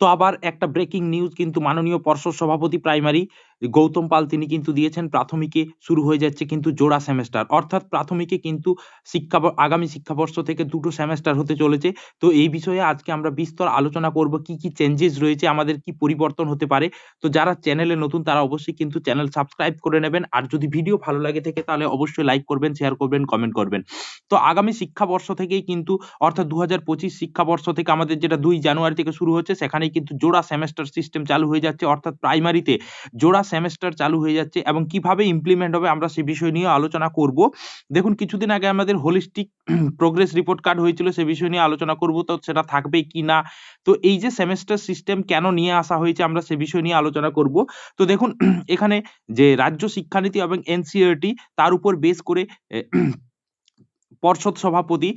তো আবার একটা ব্রেকিং নিউজ কিন্তু মাননীয় পর্ষদ সভাপতি প্রাইমারি গৌতম পাল, তিনি কিন্তু দিয়েছেন প্রাথমিকে শুরু হয়ে যাচ্ছে কিন্তু জোড়া সেমেস্টার অর্থাৎ প্রাথমিকে কিন্তু শিক্ষা আগামী শিক্ষাবর্ষ থেকে দুটো সেমেস্টার হতে চলেছে। তো এই বিষয়ে আজকে আমরা বিস্তর আলোচনা করব, কি কি চেঞ্জেস রয়েছে, আমাদের কি পরিবর্তন হতে পারে। তো যারা চ্যানেলে নতুন, তারা অবশ্যই কিন্তু চ্যানেল সাবস্ক্রাইব করে নেবেন। আর যদি ভিডিও ভালো লাগে থেকে, তাহলে অবশ্যই লাইক করবেন শেয়ার করবেন কমেন্ট করবেন। তো আগামী শিক্ষাবর্ষ থেকেই কিন্তু, অর্থাৎ দু পঁচিশ শিক্ষাবর্ষ থেকে আমাদের যেটা দুই জানুয়ারি থেকে শুরু হচ্ছে, সেখানেই কিন্তু জোড়া সেমেস্টার সিস্টেম চালু হয়ে যাচ্ছে, অর্থাৎ প্রাইমারিতে জোড়া সেমেস্টার চালু হয়ে যাচ্ছে এবং কীভাবে ইমপ্লিমেন্ট হবে আমরা সে বিষয় নিয়ে আলোচনা করব। দেখুন, কিছুদিন আগে আমাদের হোলিস্টিক প্রোগ্রেস রিপোর্ট কার্ড হয়েছিল, সে বিষয় নিয়ে আলোচনা করব তো সেটা থাকবে কি না? তো এই যে সেমেস্টার সিস্টেম কেন নিয়ে আসা হয়েছে আমরা সে বিষয় নিয়ে আলোচনা করব। তো দেখুন, এখানে যে রাজ্য শিক্ষানীতি এবং এনসিআরটি তার উপর বেস করে পর্ষদ সভাপতি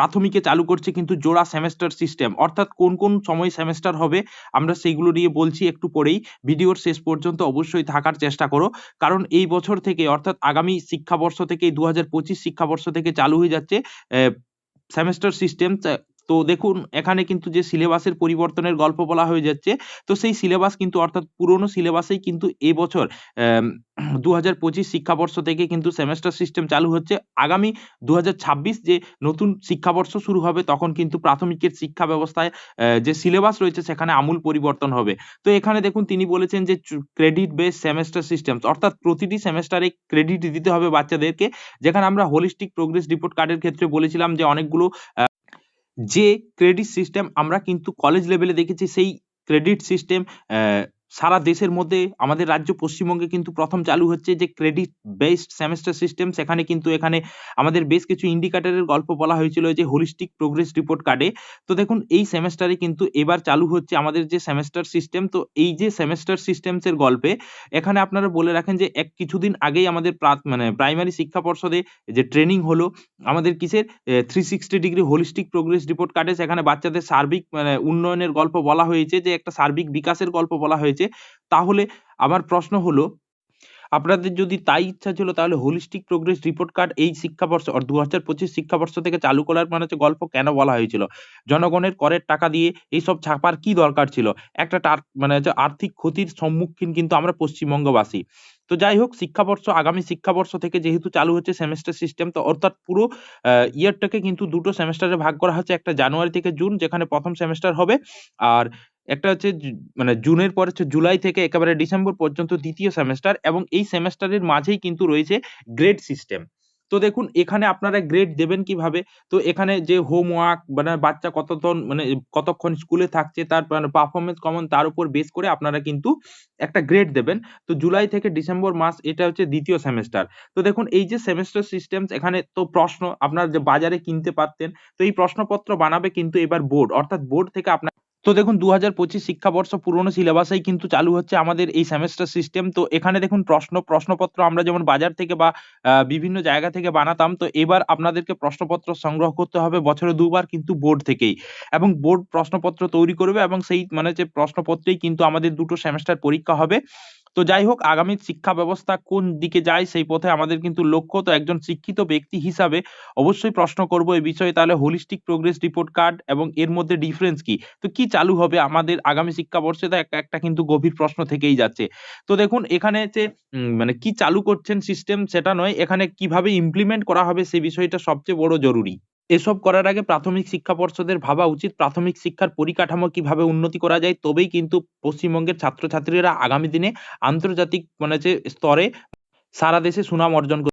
প্রাথমিকে চালু করছে কিন্তু জোড়া সেমেস্টার সিস্টেম অর্থাৎ কোন কোন সময় সেমেস্টার হবে, আমরা সেইগুলো নিয়ে বলছি একটু পরেই। ভিডিওর শেষ পর্যন্ত অবশ্যই থাকার চেষ্টা করো। কারণ এই বছর থেকে, অর্থাৎ আগামী শিক্ষাবর্ষ থেকে, দু হাজার পঁচিশ শিক্ষাবর্ষ থেকে চালু হয়ে যাচ্ছে সেমেস্টার সিস্টেম তো দেখুন, এখানে কিন্তু যে সিলেবাসের পরিবর্তনের গল্প বলা হয়ে যাচ্ছে, তো সেই সিলেবাস কিন্তু অর্থাৎ পুরনো সিলেবাসেই কিন্তু এবছর দু হাজার পঁচিশ শিক্ষাবর্ষ থেকে কিন্তু সেমেস্টার সিস্টেম চালু হচ্ছে। আগামী দু যে নতুন শিক্ষাবর্ষ শুরু হবে, তখন কিন্তু প্রাথমিকের শিক্ষা ব্যবস্থায় যে সিলেবাস রয়েছে, সেখানে আমূল পরিবর্তন হবে। তো এখানে দেখুন, তিনি বলেছেন যে ক্রেডিট বেস সেমেস্টার সিস্টেম অর্থাৎ প্রতিটি সেমেস্টারে ক্রেডিট দিতে হবে বাচ্চাদেরকে। যেখানে আমরা হোলিস্টিক প্রোগ্রেস রিপোর্ট কার্ডের ক্ষেত্রে বলেছিলাম যে অনেকগুলো যে ক্রেডিট সিস্টেম আমরা কিন্তু কলেজ লেভেলে দেখেছি সেই ক্রেডিট সিস্টেম সারা দেশের মধ্যে আমাদের রাজ্য পশ্চিমবঙ্গে কিন্তু প্রথম চালু হচ্ছে যে ক্রেডিট বেসড সেমেস্টার সিস্টেম সেখানে কিন্তু এখানে আমাদের বেশ কিছু ইন্ডিকেটরের গল্প বলা হয়েছিল যে হোলিস্টিক প্রোগ্রেস রিপোর্ট কার্ডে তো দেখুন, এই সেমেস্টারে কিন্তু এবার চালু হচ্ছে আমাদের যে সেমেস্টার সিস্টেম তো এই যে সেমেস্টার সিস্টেমস এর গল্পে, এখানে আপনারা বলে রাখেন যে এক কিছুদিন আগেই আমাদের মানে প্রাইমারি শিক্ষা পর্ষদে যে ট্রেনিং হলো, আমাদের কিসের? Three sixty degree holistic progress report কার্ডে সেখানে বাচ্চাদের সার্বিক মানে উন্নয়নের গল্প বলা হয়েছে যে একটা সার্বিক বিকাশের গল্প বলা হয়েছে। তাহলে আমার প্রশ্ন হলো, আপনাদের যদি তাই ইচ্ছা ছিল তাহলে হোলিস্টিক প্রোগ্রেস রিপোর্ট কার্ড এই শিক্ষাবর্ষ দু হাজার পঁচিশ শিক্ষাবর্ষ থেকে চালু করার মানে হচ্ছে গল্প কেন বলা হয়েছিল? জনগণের করের টাকা দিয়ে এইসব ছাপার কি দরকার ছিল? একটা মানে হচ্ছে আর্থিক ক্ষতির সম্মুখীন কিন্তু আমরা পশ্চিমবঙ্গবাসী। তো যাই হোক, শিক্ষাবর্ষ, আগামী শিক্ষাবর্ষ থেকে যেহেতু চালু হচ্ছে সেমেস্টার সিস্টেম তো অর্থাৎ পুরো ইয়ারটাকে কিন্তু দুটো সেমেস্টারে ভাগ করা হচ্ছে। একটা জানুয়ারি থেকে জুন, যেখানে প্রথম সেমেস্টার হবে। আর একটা হচ্ছে মানে জুনের পর হচ্ছে জুলাই থেকে একেবারে ডিসেম্বর পর্যন্ত দ্বিতীয় সেমেস্টার এবং এই সেমেস্টারের মাঝেই কিন্তু রয়েছে গ্রেড সিস্টেম তো দেখুন, এখানে আপনারা গ্রেড দেবেন কীভাবে? তো এখানে যে হোমওয়ার্ক মানে বাচ্চা কতক্ষণ মানে কতক্ষণ স্কুলে থাকছে, তার মানে পারফরমেন্স কমন, তার উপর বেস করে আপনারা কিন্তু একটা গ্রেড দেবেন। তো জুলাই থেকে ডিসেম্বর মাস, এটা হচ্ছে দ্বিতীয় সেমেস্টার তো দেখুন, এই যে সেমেস্টার সিস্টেম এখানে তো প্রশ্ন, আপনারা যে বাজারে কিনতে পারতেন, তো এই প্রশ্নপত্র বানাবে কিন্তু এবার বোর্ড অর্থাৎ বোর্ড থেকে আপনার তো দেখুন দু হাজার পঁচিশ শিক্ষাবর্ষ পুরনো সিলেবাসেই কিন্তু চালু হচ্ছে আমাদের এই সেমেস্টার সিস্টেম তো এখানে দেখুন, প্রশ্ন, প্রশ্নপত্র আমরা যেমন বাজার থেকে বা বিভিন্ন জায়গা থেকে বানাতাম, তো এবার আপনাদেরকে প্রশ্নপত্র সংগ্রহ করতে হবে বছরে দুবার কিন্তু বোর্ড থেকেই। এবং বোর্ড প্রশ্নপত্র তৈরি করবে এবং সেই মানে যে প্রশ্নপত্রেই কিন্তু আমাদের দুটো সেমেস্টার পরীক্ষা হবে। তো যাই হোক, আগামী শিক্ষা ব্যবস্থা কোন দিকে যায় সেই পথে আমাদের কিন্তু লক্ষ্য। তো একজন শিক্ষিত ব্যক্তি হিসাবে অবশ্যই প্রশ্ন করব এই বিষয়ে। তাহলে হোলিস্টিক প্রোগ্রেস রিপোর্ট কার্ড এবং এর মধ্যে ডিফারেন্স কি? তো কি চালু হবে আমাদের আগামী শিক্ষাবর্ষে? তো একটা কিন্তু গভীর প্রশ্ন থেকেই যাচ্ছে। তো দেখুন, এখানে যে মানে কি চালু করছেন সিস্টেম সেটা নয়। এখানে কীভাবে ইমপ্লিমেন্ট করা হবে সেই বিষয়টা সবচেয়ে বড় জরুরি। এসব করার আগে প্রাথমিক শিক্ষা পর্ষদের ভাবা উচিত প্রাথমিক শিক্ষার পরিকাঠামো কীভাবে উন্নতি করা যায়। তবেই কিন্তু পশ্চিমবঙ্গের ছাত্রছাত্রীরা আগামী দিনে আন্তর্জাতিক মানে যে স্তরে সারা দেশে সুনাম অর্জন